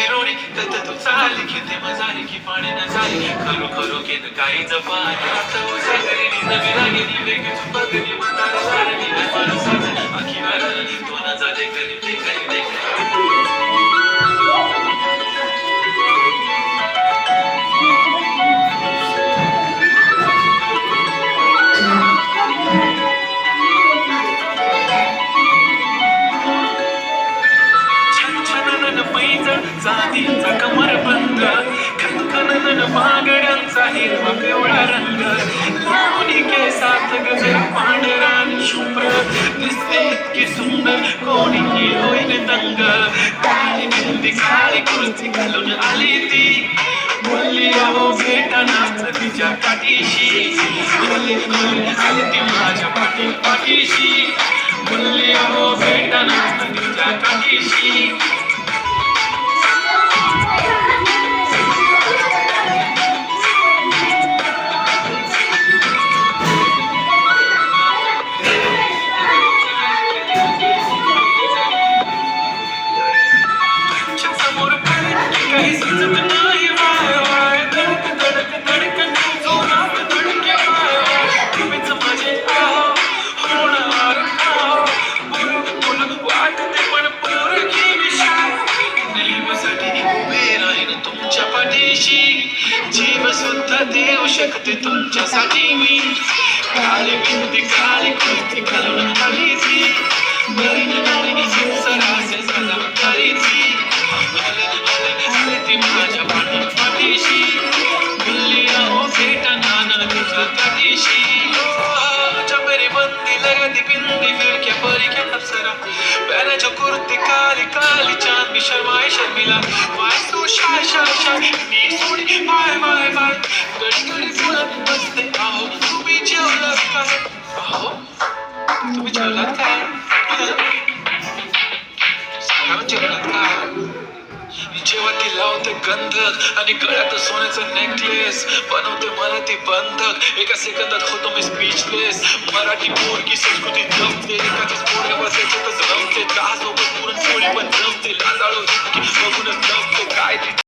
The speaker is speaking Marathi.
हिरोणी तत तू चाली घेते मजाली की पाणी न झाली. खरो खरो केन काही जपान. आता उसागरी नवी लागेली वेगळी. चुपगली म्हातार पैंजण कमर बंद. खनखननन बांगड्यांचा हिरवा पिवळा रंग. लावणी केसात गजर पांढरा आणि शुभ्र. दिसते इतकी सुंदर कोणीही होईल दंग. काळी मेहंदी काळी कुर्ती घालून आली ती. बोलली अहो भेटा तिच्या काठीशी बोलली बोलली आली ती माझ्या पाठी पाठीशी बोलली अहो भेटा तिच्या काठीशी शकते तुमच्यासाठी मी. काली बिंदी काळी कुर्ती घालून बंदी बिंदी फिर के परी के अप्सरा पहले जो कुर्ती काली काली चांद भी शर्माए शर्मिला. वाय तू शाय शाय शाय नी सोडी बाय बाय बाय गडी गडी बोलत बसते आहो तुम्ही जेवलात काय आहो तुम्ही जेवलात काय सांगा जेवलात. काय जेव्हा ती लावते गंधक आणि गळ्यात सोन्याचं नेकलेस बनवते मला ती बंधक. एका सेकंदात होतो मी स्पीचलेस मराठी पोरगी संस्कृती जमते. एकाच पोरगे बसायचं तसं जमते. दहा सोबत पुरण पोळी पण जमते. लाजाळू बघूनच जमते. काय ती